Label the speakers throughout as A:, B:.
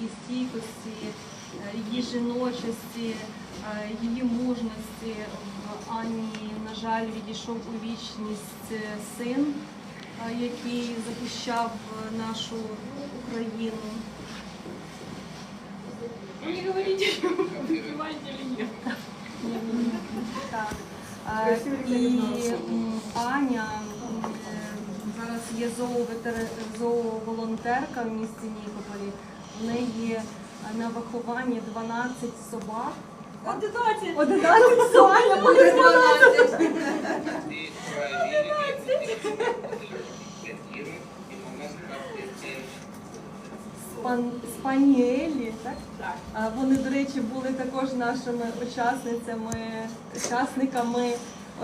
A: її стійкості, е, її жіночості, е, її мужності. В Ані, на жаль, відійшов у вічність е, син, е, який захищав е, нашу Україну.
B: Вы не говорите, выпиваете или нет.
A: Так. Е, І Аня е, зараз є зооволонтерка в місті Нікополі. В неї е, на вихованні 12 собак.
B: 11.
A: 11 собак! 12! Спаніелі, так?
B: Так.
A: Вони, до речі, були також нашими учасницями, учасниками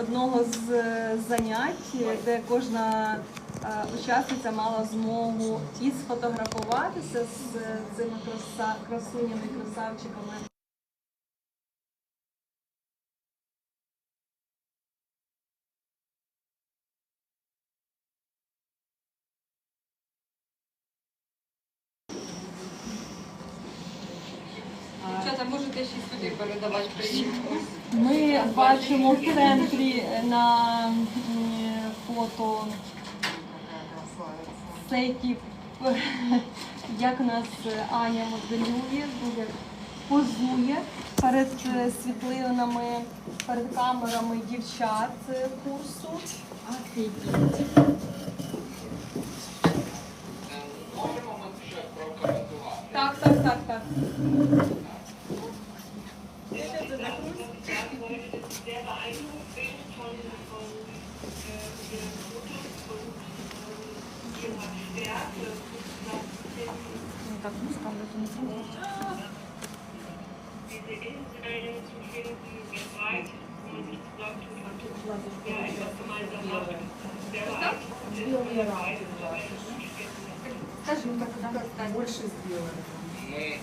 A: одного з е, занять, де кожна учасниця мала змогу і сфотографуватися з е, цими краса, красунями, красавчиками.
B: Дівчата, можете ще сюди передавати привіт.
A: Ми бачимо в центрі на м, фото які як нас Аня моделює, дуже позує перед світлинами, перед камерами дівчат курсу.
C: Прокоментувати.
A: Так, так, так, так.
D: Больше сделали.
C: Ми,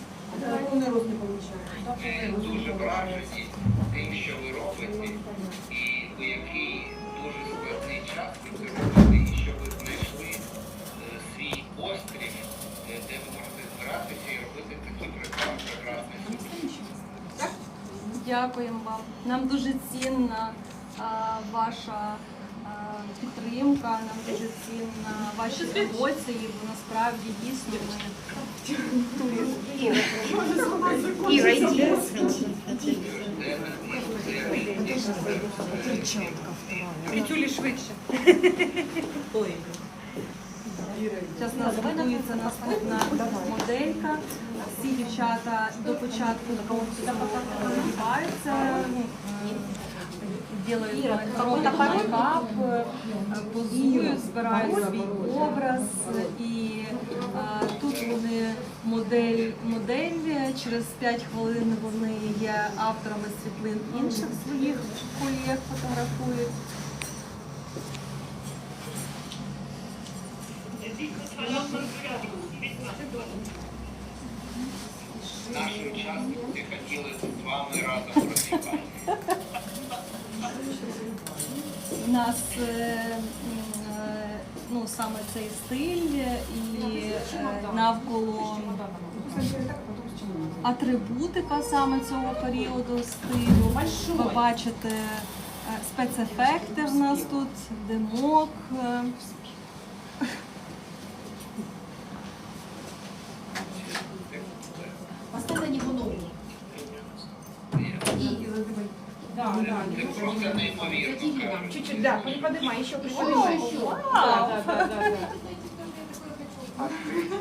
D: Полный рост не получается.
C: ми дуже вражені тим, що ви робите, і у який дуже складний час ви це робите, і що ви знайшли е, свій острів, е, де ви можете збиратися і робити такі прекрасні, прекрасні суди.
A: Дякуємо вам. Нам дуже цінна а, ваша підтримка, нам дуже цінна ваші емоції, бо насправді дійсно ми
B: Іра, йди. Притюлі швидше.
A: Зараз нас готується наступна моделька. Всі дівчата до початку одягаються, роблять мейкап, позують, збирають свій образ. І а, тут вони модель, модель. Через 5 хвилин вони є авторами світлин інших своїх колег, фотографують.
C: Наші учасники хотіли з вами разом працювати.
A: У нас е, е, ну, саме цей стиль і е, навколо атрибутика саме цього періоду стилю. Ви бачите спецефекти в нас тут, димок. е,
B: Поставь на нього ногу.
D: Да.
C: Просто неймовірно.
B: Затяни Чуть-чуть, да, приподнимай, еще приподнимай. Да, да, да, да, да.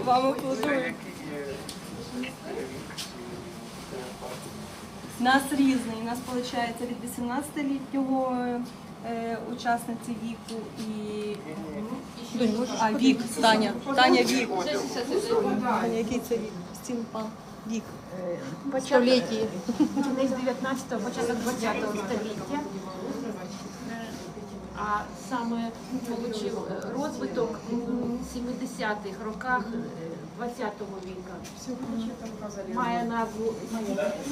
A: Вам аплодують. Нас різний. У нас виходить від 18-літнього е, учасниці віку і а, вік, Таня. Таня вік. Таня, який це вік? Стімпан. Вік.
B: Століття. Кінець 19-го, початок 20-го століття. А саме отримав розвиток у 70-х роках е, 20-го віка. Має назву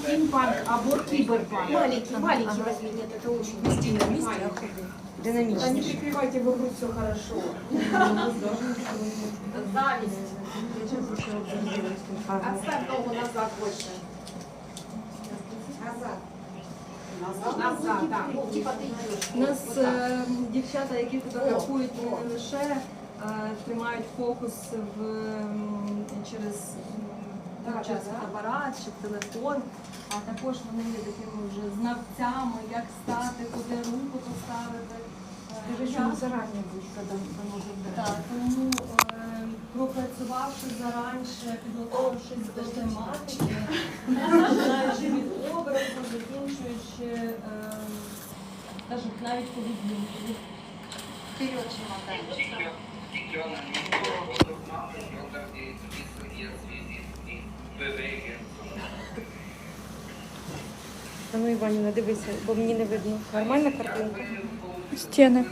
B: стимпанк або кіберпанк. Маленький, маленький возьмите, это очень стильно.
D: Да не прикрывайте вокруг все хорошо.
B: Зависть.
D: Отставь ногу назад больше. Назад. Назад. Назад, да. Ну, типа идешь.
A: У нас е, дівчата, які фотографують не лише е, тримають фокус в, м, через м,
D: Так,
A: через
D: так.
A: фотоапарат чи телефон, а також вони є такими вже знавцями, як стати, куди руку поставити. Е,
D: Ты же
A: час-
D: заранее будешь, когда поможет
A: Так, тому е, пропрацювавши заранше, підготовившись до тематики, починаючи від образу, закінчуючи е, скажімо, навіть поведінкою.
B: Вперед, чемодан.
C: Определенно не Фотограф, Фотограф є світі і bewegen.
E: А ну, Іванівна, дивися, бо мені не видно. Нормальна картинка?
F: Стіни.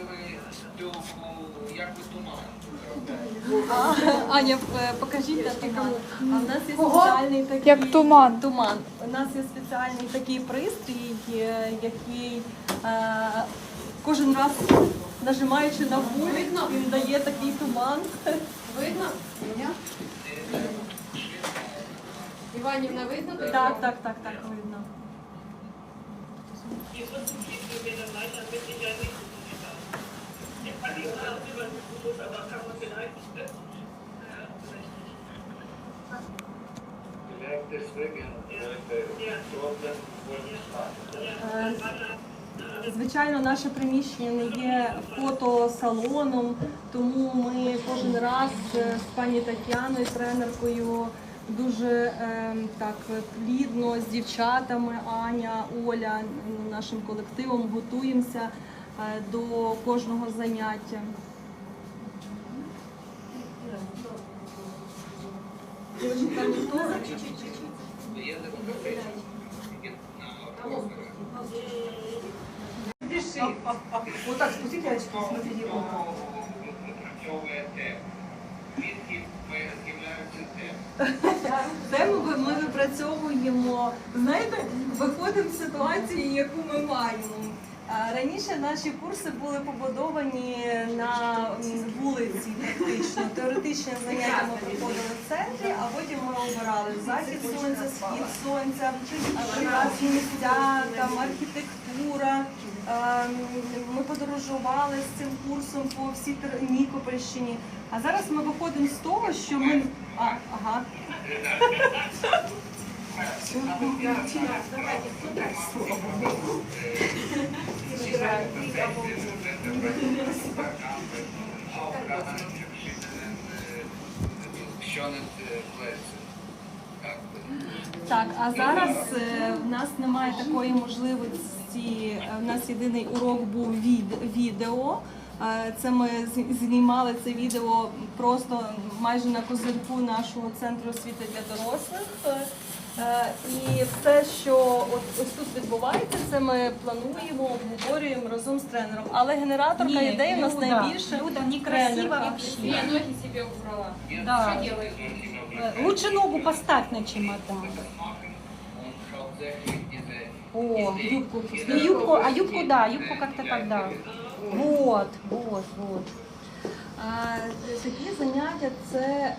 C: Як би туман.
A: А, Аня, е, покажіть на туман. А в нас є спеціальний такий
F: Як туман.
A: туман. У нас є спеціальний такий пристрій, е, який е, кожен раз нажимаючи на пульт, він дає такий туман.
B: Видно? Меня? Иванівна, видно?
A: Так, так, так, так, видно. Звичайно, наше приміщення не є фотосалоном, тому ми кожен раз е, з пані Тетяною, тренеркою, дуже е, так плідно з дівчатами, Аня, Оля, нашим колективом готуємося. е, до кожного заняття.
D: Вот так спустите очки, смотрите.
C: Напрацьовує тему.
A: Ми випрацьовуємо, знаєте, виходимо з ситуації, яку ми маємо. Раніше наші курси були побудовані на вулиці, практично. Теоретичне заняття ми проходили в центрі, а потім ми обирали захід сонця, схід сонця, прекрасні місця, там архітектура. Ми подорожували з цим курсом по всій Нікопольщині. А зараз ми виходимо з того, що ми. А, ага.
C: Так.
A: А зараз е, в нас немає такої можливості. Е, В нас єдиний урок був від відео. Е, Це ми знімали це відео просто майже на козирку нашого центру освіти для дорослих. І все, що от ось тут відбувається, це ми плануємо, обговорюємо разом з тренером. Але генераторка ідей у нас найбільше.
E: Люда, некрасиво
A: тренерка.
E: вообще.
B: Я ноги себе убрала.
E: Да.
B: Что?
E: Э, Лучше ногу поставь на чемодан. О, юбку. Ну, юбку, а юбку, да, юбку как-то так, да. Вот, вот, вот.
A: Такі заняття це е,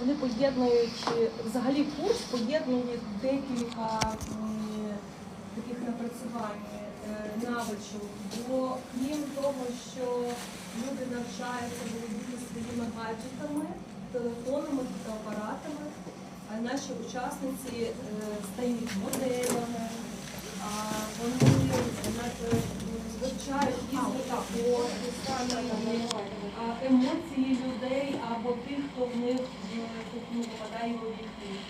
A: вони поєднують взагалі курс поєднує декілька таких напрацювань е, навичок. Бо крім того, що люди навчаються володіти своїми гаджетами, телефонами, фотоапаратами, наші учасниці е, стають моделями, вони вивчають різні підходи, самі емоції людей або тих, хто в них ну, попадає в об'єктив.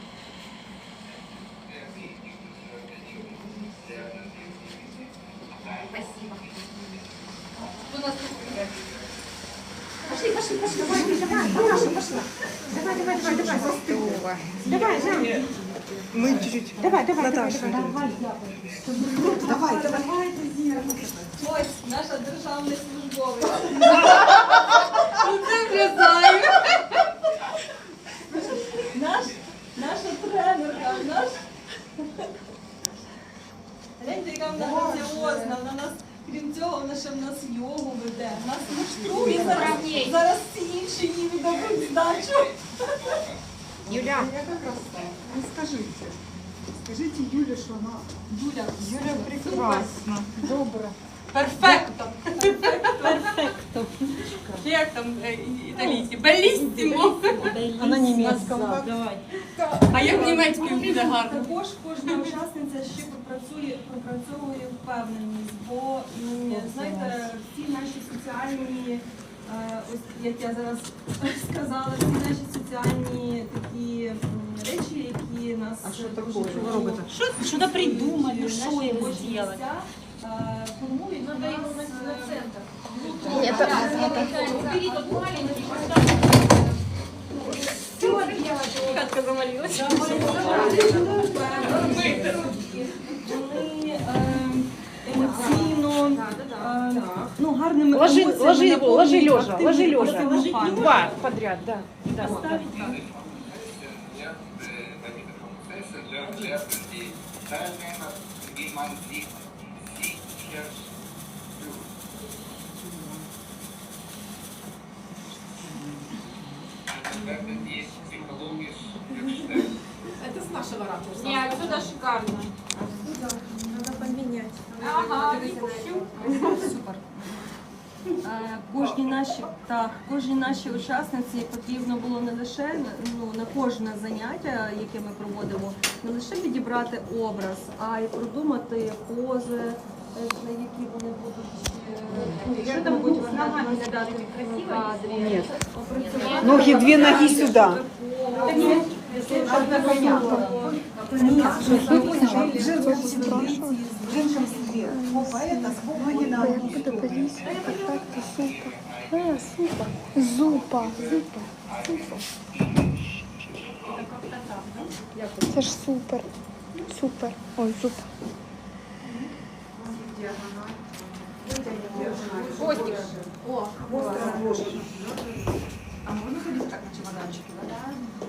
D: Пошли, пошли, пошли. Давай, давай, Маша, пошла. Давай, давай, давай, давай. Застыла. Давай, давай. Мы чуть-чуть. Давай, давай, Наташа. давай, давай. Давай, давай.
A: Ось наша державний службовець.
B: Це.
A: Наш, наша тренерка, наш. Гляньте, яка вона граціозна, вона нас Крім цього, вона ще в нас йогу веде. Нас муштрує зараз, зараз ці інші їй віддадуть здачу.
D: Юля, ну скажите. Скажите Юле, что она...
A: Юля,
D: Юля прекрасна. Добра.
B: Перфекто. Перфекто. Як там е, італійці? Белістімо.
E: Она немецкая.
B: Давай. А як німецькою буде гарно?
A: Також кожна учасниця ще пропрацює, пропрацьовує впевненість, бо м, знаєте, всі наші соціальні, ось як я зараз сказала, всі наші соціальні такі речі, які нас
D: А що такое?
A: чудово
D: Робите?
E: Что-то придумали,
A: наші
E: что им
A: робочі
E: сделать.
A: місця, е, формують
B: Надо на
A: е,
B: центр.
A: Уберіть от маленький,
B: Катка замолилась.
A: Вони е, емоційно е, ну, гарними
E: Ложи,
A: емоціями
E: ложи его, ложи
A: наповнюють
E: лежа,
A: активні
E: ложи лежа.
A: процеси.
E: Два подряд, да. да.
C: Ja, äh, bei dieser Prozesse lernen lernen die Teilnehmer, wie man sich sicher fühlt. Also werden die psychologisch gestärkt.
B: Это с нашего ракурса. Ні, отсюда шикарно.
D: Надо поменять.
B: Ага,
A: Супер. Е, Кожні наші так, кожній нашій учасниці потрібно було не лише ну, на кожне заняття, яке ми проводимо, не лише підібрати образ, а й продумати пози, е, на які вони будуть е, ну, що там будуть виглядати в кадрі. опрацювати.
D: Ноги, две ноги сюда.
A: Ні, одна понятно.
F: Я буду поліз. Контакти, супа. А, супа. Зупа. Зупа. Супа. Це ж супер. Супер. Ой, зупа.
B: Хвостик. О,
D: А можно ходить так на чемоданчике?
A: Хто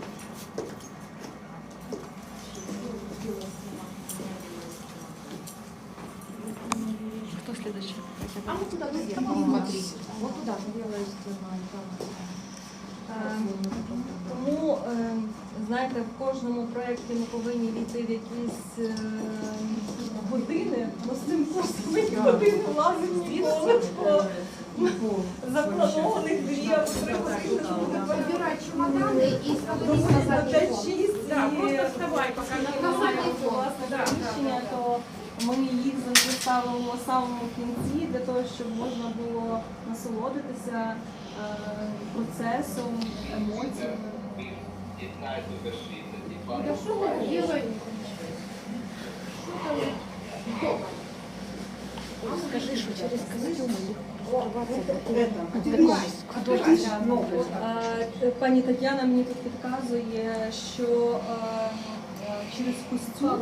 A: слідуючий?
B: а вот туда наверх посмотри. Вот туда.
A: Е, Тому, е, знаєте, в кожному проєкті ми повинні війти в якісь е, години, бо з цим курсом години влазимо ніколи по запланованих дві або три години.
B: Выбирай чемоданы и становись
A: На
B: назад.
A: 5-6 і
B: просто вставай, пока не
A: власне рішення, то ми їх завжди ставимо в самому кінці для того, щоб можна було насолодитися е, процесом, емоціями.
B: Да что вы делаете?
A: Е, Пані Тетяна мені тут підказує, що е, через костюм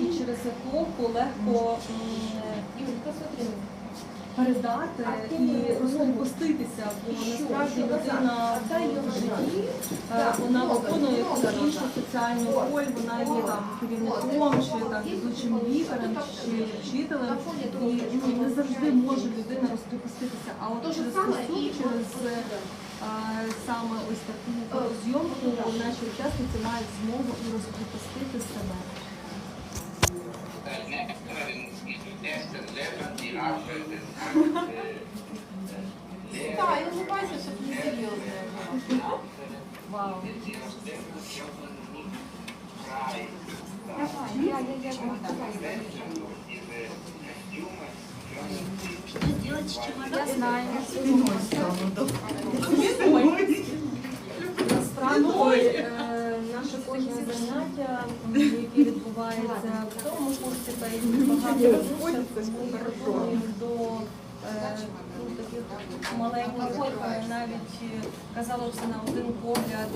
A: і через еклопу легко передати і розкомпоститися, бо насправді людина в житті вона виконує іншу соціальну роль, вона є там керівником чи там ведучим лікарем чи вчителем. І ну, не завжди може людина розкріпоститися. А от через костюм, через саме ось таку зйомку наші учасниці мають змогу і розкріпостити себе.
C: Teilnehmerinnen und Studenten lernen die Arbeit des
B: Да, и улыбайся, чтобы не серьезно.
A: Вау. Насправді е, наше кожне заняття, яке відбувається в цьому курсі, та й багато курсів, до е, ну, таких маленьких, е, навіть казала це на один погляд.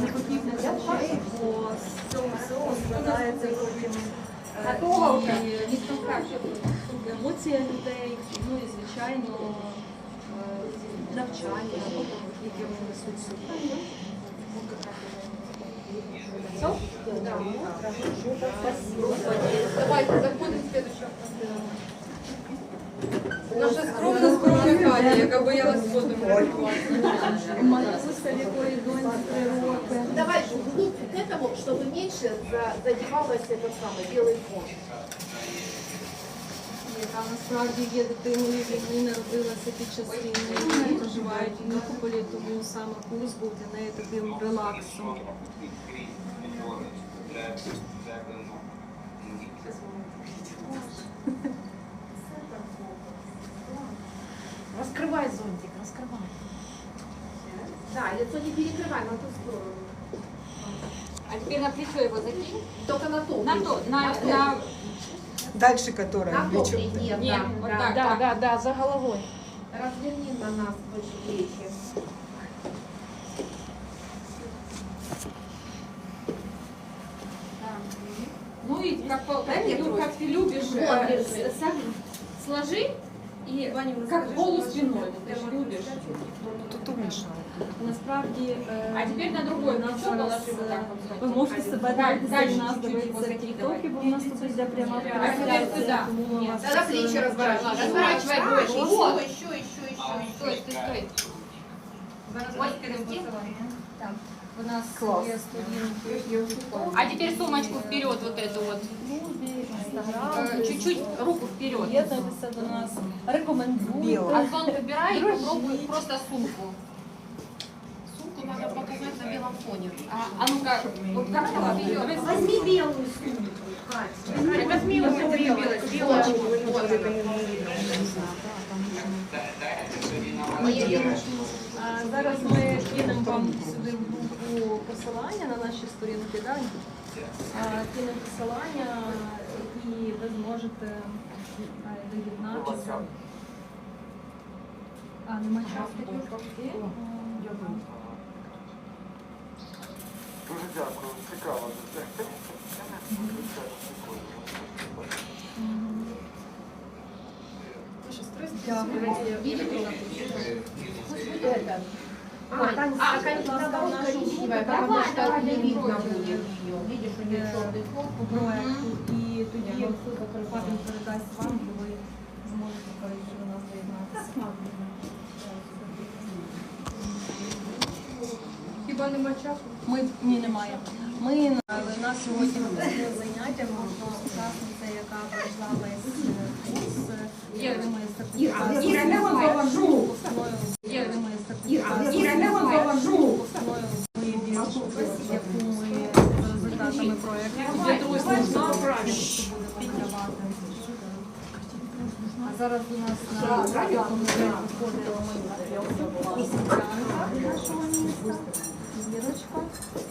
A: Не потрібно речей, бо з цього складається потім емоція людей, ну і звичайно е, навчання, яке вони несуть собі.
B: Давайте заходимо в следующую. скромна Катя, яка боялась фото
A: Матуся, в якої доньці три роки.
G: Давай вглубь к этому, чтобы меньше за- задевалось этот самый белый фон.
A: яка насправді є дитиною війни, народилася під час війни, проживають в Нікополі, тому саме курс був для неї таким релаксом.
G: Раскрывай зонтик, раскрывай. Да, лицо не перекрывай, на ту сторону.
B: А теперь на плечо его закинь.
G: Только на то.
B: На то, на, на,
D: Дальше которая?
G: На
D: Плечо.
G: нет,
B: Нет,
G: да,
B: вот
G: да.
B: так.
G: да.
E: Да, да, за головой.
G: Разверни на нас больше плечи.
B: ну и как, по- как, как ты любишь,
G: Вот,
B: э, сложи и как полуспиной, вот ты же любишь.
D: Тут умешала.
A: Насправді е,
B: А теперь на другое
A: у нас
B: плечо
A: зараз,
B: положи вот
A: е,
B: так
A: ви можете себе
B: дальше
A: і нас дивитися тіктокі, бо в нас тут йде пряма трансляція,
G: Тогда плечи
A: просимо
G: разворачивай.
B: Разворачивай больше.
G: Еще,
B: Вот.
G: еще, еще, еще.
B: Стой, стой, стой. Ось крести.
A: У нас
D: Клас.
A: є сторінки
B: А теперь сумочку вперед вот эту вот.
A: Ютубі,
B: Э,
A: Інстаграмі.
B: Чуть-чуть руку вперед.
A: Приєднуйтеся до нас, рекомендуйте.
B: А зонт убирай и попробуй просто сумку.
G: Сумку надо показать на белом фоне.
B: А, а ну-ка, вот как она вперед.
G: Возьми белую сумку. Кать.
B: Возьми вот эту белую.
G: Белочку. Вот она.
A: А Зараз ми кинемо вам сюди в групу посилання на наші сторінки, да? Кинемо посилання і ви зможете доєднатися. А, нема часу.
H: Дуже дякую, цікаво.
G: А, а, конечно, наоборот, коричневая, потому что не видно будет ее. Видишь, у нее черный фон.
A: по проекту. І тоді Павел передасть вам, і ви зможете до нас доєднатися.
B: Хіба нема часу?
A: Ми ні, немає. Ми у нас сьогодні було заняття. Ми учасниця, яка пройшла весь е, курс, е, отримує сертифікат.
D: Іра, завожу.
A: Зараз у нас на радіо ми виходимо ми освітянка нашого міста. Вірочка.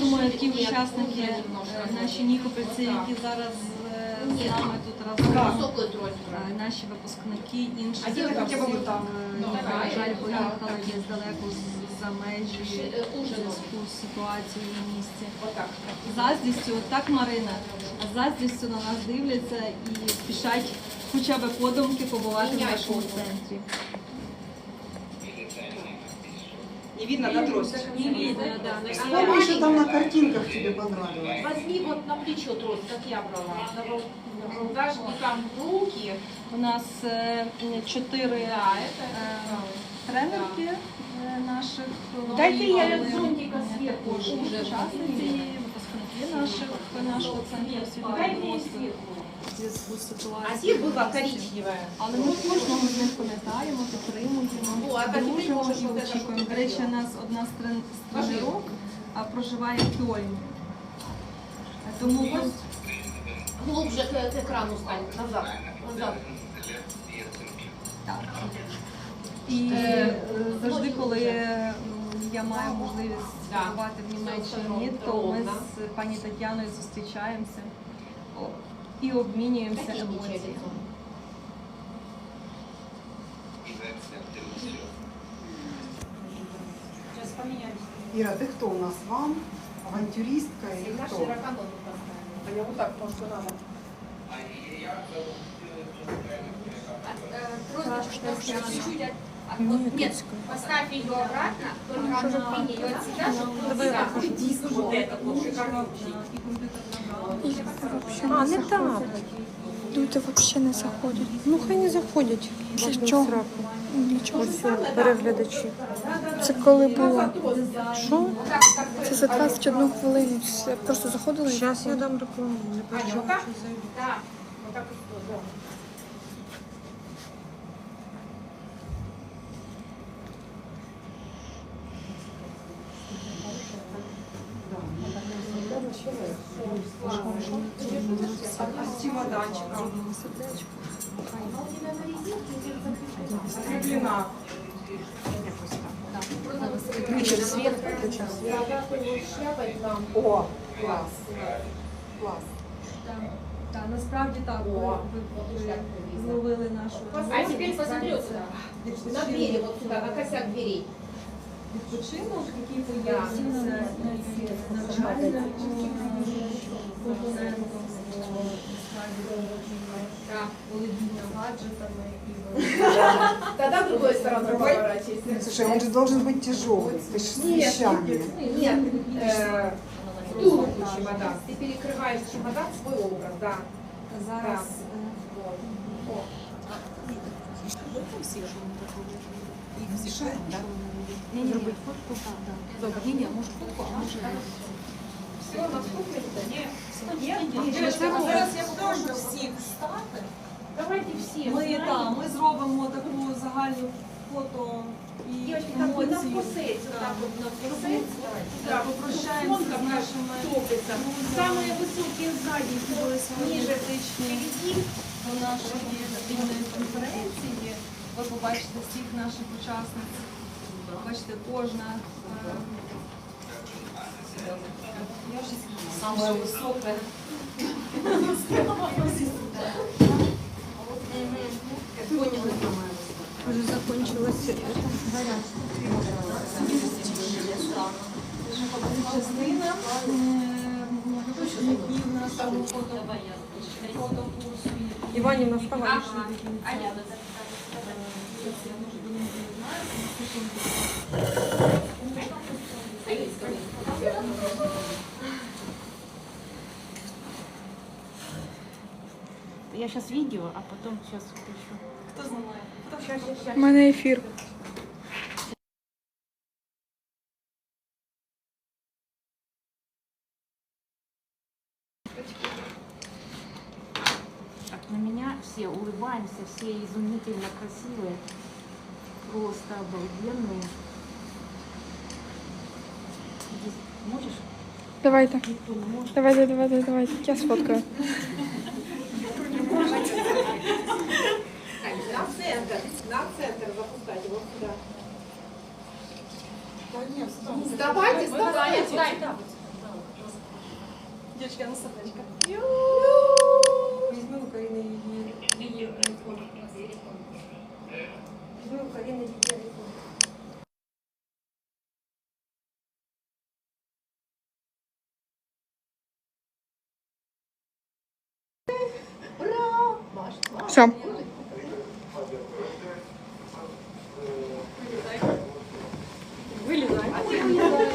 A: Думаю, ті учасники, е, наші нікопольці, які зараз е, з нами тут разом. Е, Наші випускники е,
G: Ну,
A: які, на жаль, поїхали десь далеко за межі зв'язку з ситуацією на місці. Заздрістю, от так Марина, заздрістю на нас дивляться і спішать хоча б подумки побувати в нашому центрі.
D: Не видно на трость.
A: Не видно, да.
D: Вспомни, что там на картинках тебе понравилось.
G: Возьми вот на плечо трость, как я брала. Ру- Дашь там руки.
A: У нас е, чотири
G: Да, это
A: е, тренерки е, наших.
G: Дайте я зонтика сверху уже.
A: учасниці, випускники наших нашого центру освіти
G: Дай сверху.
A: в зв'язку з
G: А
A: ситуацією.
G: здесь была коричневая.
A: Але ми кожного з них пам'ятаємо, підтримуємо,
G: О, а так
A: дружимо
G: можеш
A: і
G: вот это
A: очікуємо.
G: що
A: До речі, у нас одна з трен- з тренерок а, проживає в Кьольні. Тому
G: Глубже к, к экрану стань. Назад. Назад.
A: так. І е, завжди, коли м, я маю можливість
G: Да.
A: побувати в Німеччині, то ми з пані Тетяною зустрічаємося о, і обмінюємося емоціями.
D: Іра, ти хто у нас? Вам? Авантюристка і
G: Всегда
D: хто?
G: широко ногу поставить.
D: А я вот так просто надо.
C: А я
B: Просто чуть-чуть Нет, поставь ее обратно, только двинь ее от чтобы сюда. Вот это вот.
E: А, не так.
F: Люди взагалі не заходять. Ну хай не заходять. Це що? Нічого.
D: Переглядачі.
F: Це коли було? Що? Це за 21 хвилину. Це Просто заходили.
D: Зараз я дам рекламу. Не
G: вот так?
B: Да.
G: Вот так и что, да.
D: З чемоданчиком. Закріплена. Включив світ, включив світ.
G: Когда ты его шляпой к нам,
D: О, клас. Клас.
A: Так, насправді так, ви,
G: О,
A: ви,
G: вот
A: ви
G: так привезли.
A: зловили нашу
G: А теперь посмотри вот сюда. На двери, вот сюда, на косяк дверей.
A: відпочинок, який
G: Да.
A: поєднується з навчальним компонентом, насправді
G: Да.
A: володіння гаджетами і
G: Тогда другой стороной поворачивайся.
D: Слушай, он же должен быть тяжелый. Ты ж с
G: Нет,
D: вещами.
G: Нет, э, в тулупу чемодан. Ты перекрываешь чемодан свой образ, да.
A: зараз е,
G: Вот. О. Все, наступит-то? Нет.
A: Дівчатка, зараз я попрошу всіх стати.
G: Давайте все.
A: Ми, та, ми зробимо таку загальну фото і
G: Девочки, как бы на
A: емоції.
G: вкусец, вот так вот на вкусец.
A: Да, попрощаємося з нашими
G: Топится. Самые высокие сзади,
A: були сьогодні
G: ниже,
A: дотичні
G: впереди.
A: до нашої спільної конференції. Ви побачите всіх наших учасниць. Бачите, кожна е, саме високе.
F: Вже закончилося.
A: частина е, випускників нашого фото, фотокурсу.
D: Іванівна, вставай.
E: Я сейчас видео, а потом сейчас включу.
A: Хто знає?
F: У мене ефір.
E: улыбаемся, все изумительно красивые, просто обалденные. Здесь можешь? Давай так. Давай,
F: давай, давай, давай. Я сфоткаю.
G: На центр, на центр запускать вот сюда. Сдавайте, ну,
A: сдавайте. Девочки, ну, она собачка. Візьми Україну її її айфон. Візьми Україну її айфон.
F: Все. Вылезай.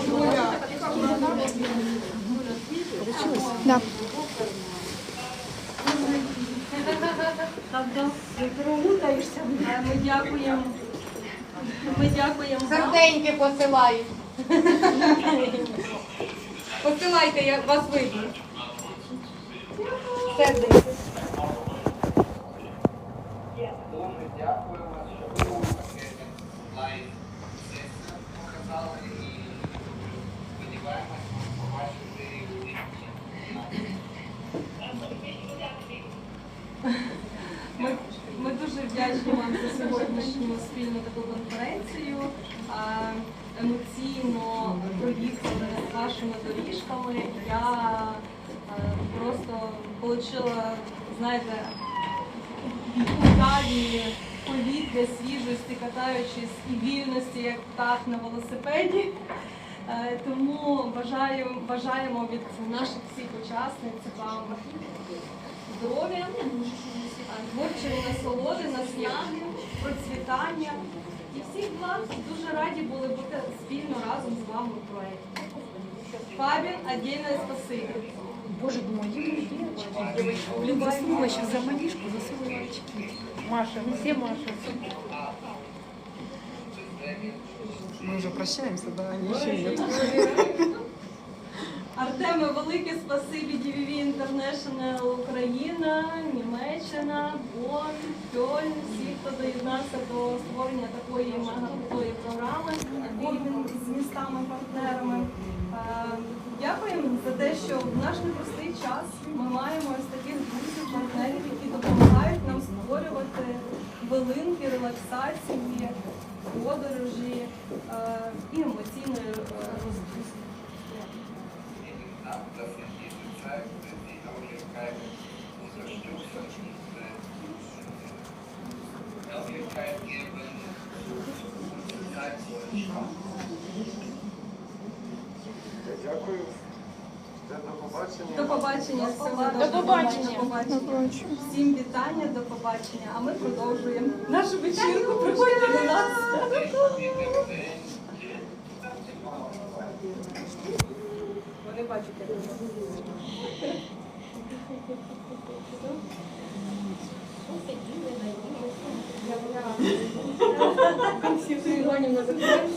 F: Вылезай. Да.
A: Е, Ми дякуємо. Ми дякуємо.
G: Серденьки посилають. Посилайте, я вас видно. Серденьки.
C: Дуже дякуємо, що ви таке лайв сесію показали і сподіваємось побачити
A: Ми, ми дуже вдячні вам за сьогоднішню сьогоднішню спільну таку конференцію. А, Емоційно проїхали вашими доріжками. Я е, просто отримала, знаєте, далі повітря, свіжості, катаючись і вільності, як птах на велосипеді. Е, Тому бажаю, бажаємо від наших всіх учасниць вам здоров'я, творчої насолоди, наснаги, процвітання. І всіх вас дуже раді були бути спільно разом з вами в проєкті. Фабін, отдельное спасибо.
E: Боже, думаю, блин, засунула сейчас за манишку, засунула очки.
D: Маша, мы все Маша. Мы уже прощаемся, да? Они еще нет.
A: Артеме, велике спасибі DVV International Україна, Німеччина, Бон, Кьольн, всі, хто доєднався до створення такої мегакрутої програми, обмін з містами-партнерами. Е, Дякуємо за те, що в наш непростий час ми маємо ось таких друзів, партнерів, які допомагають нам створювати хвилинки релаксації, подорожі е, і емоційної е, розгрузки.
D: Побачення,
A: До побачення. Всім вітання, до побачення. А ми продовжуємо нашу вечірку. Приходьте до нас.
D: Вони бачать,
A: Іванівна, закриваємо.
D: Все, йдемо